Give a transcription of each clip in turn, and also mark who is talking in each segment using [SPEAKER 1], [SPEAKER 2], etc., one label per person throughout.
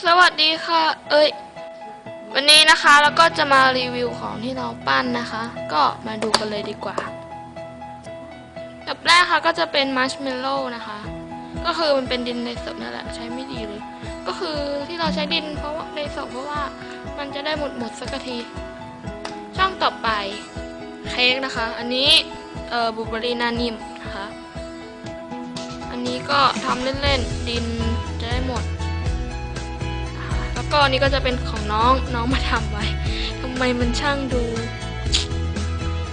[SPEAKER 1] สวัสดีค่ะ เอ้ย วันนี้นะคะแล้วก็จะมารีวิวของที่เราปั้นนะคะ ก็มาดูกันเลยดีกว่าแบบแรกค่ะก็จะเป็นมัชเมลโล่นะคะ ก็คือมันเป็นดินในศพนั่นแหละใช้ไม่ดีเลย ก็คือที่เราใช้ดินเพราะว่าในศพเพราะว่ามันจะได้หมดหมดสักที ช่องต่อไปเค้กนะคะ อันนี้เอ่อบูเบอรี่นานิมนะคะ อันนี้ก็ทำเล่นๆดินจะได้หมด ก็อันนี้ก็จะเป็นของน้องน้องมาทำไว้ทำไมมันช่างดู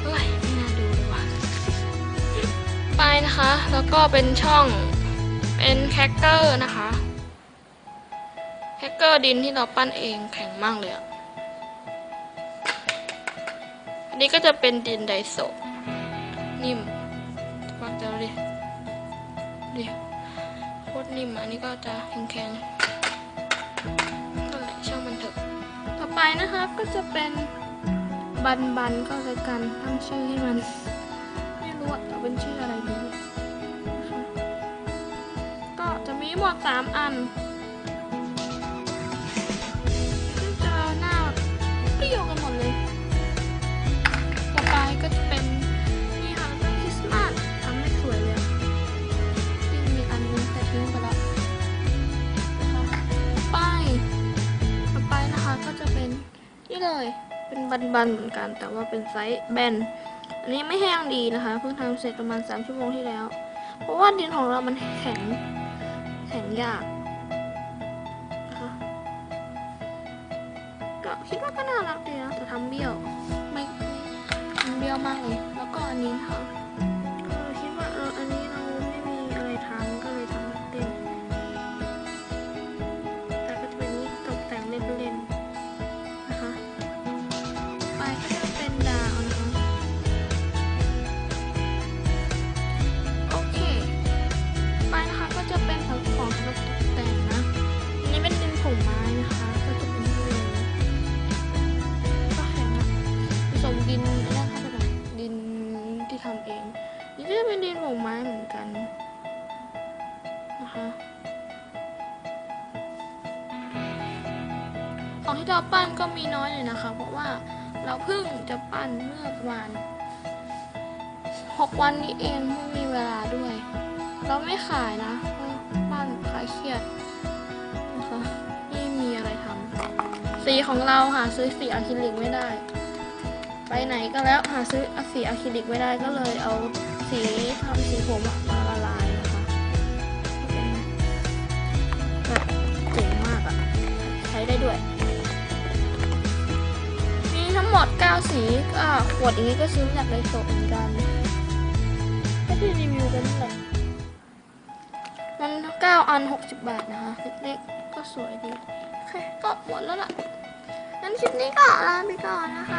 [SPEAKER 1] เฮ้ยไม่น่าดูเลยว่ะไปนะคะ แล้วก็เป็นช่องเป็นแคคเกอร์นะคะแคคเกอร์ดินที่เราปั้นเองแข็งมากเลยอะอันนี้ก็จะเป็นดินไดโซนิ่มวางเจ้าดิดิโคตรนิ่มอันนี้ก็จะแข็งๆนั่นแหล ไปนะคะก็จะเป็นบันบันก็เลยกันตั้งชื่อให้มัน ไม่รู้ว่าเป็นชื่ออะไรดีนะคะก็จะมีหมดสามอัน เลยเป็นบันๆเหมือนกัน แต่ว่าเป็นไซส์แบน อันนี้ไม่แห้งดีนะคะ เพิ่งทำเสร็จประมาณ 3 ชั่วโมงที่แล้ว เพราะว่าดินของเรามันแข็ง แข็งยากนะคะก็คิดว่าก็น่ารักดีนะแต่ทำเบี้ยว ไม่ม่ทำเบี้ยวมากเลย แล้วก็อันนี้ค่ะ ดินแรกเข้าไปหน่อยดินที่ทำเองนี่ก็จะเป็นดินผงไม้เหมือนกันนะคะของที่เราปั้นก็มีน้อยเลยนะคะ เพราะว่าเราเพิ่งจะปั้นเมื่อประมาณหกวันนี้เองไม่มีเวลาด้วย เราไม่ขายนะเพราะปั้นขายเครียดนะคะไม่มีอะไรทำสีของเราหาซื้อสีอะคริลิกไม่ได้ ไปไหนก็แล้วหาซื้อสีอะคริลิกไม่ได้ก็เลยเอาสีทำสีผมมาละลายนะคะแบบเจ๋งมากอะใช้ได้ด้วย มีทั้งหมด 9 สีก็ขวดอย่างนี้ก็ซื้อมาจากไดโซะเหมือนกันก็ที่รีวิวกันนั่นแหละมัน9อัน 60 บาทนะคะเล็กๆก็สวยดี โอเค ก็หมดแล้วล่ะงั้นคลิปนี้ก็ลาไปก่อนนะคะ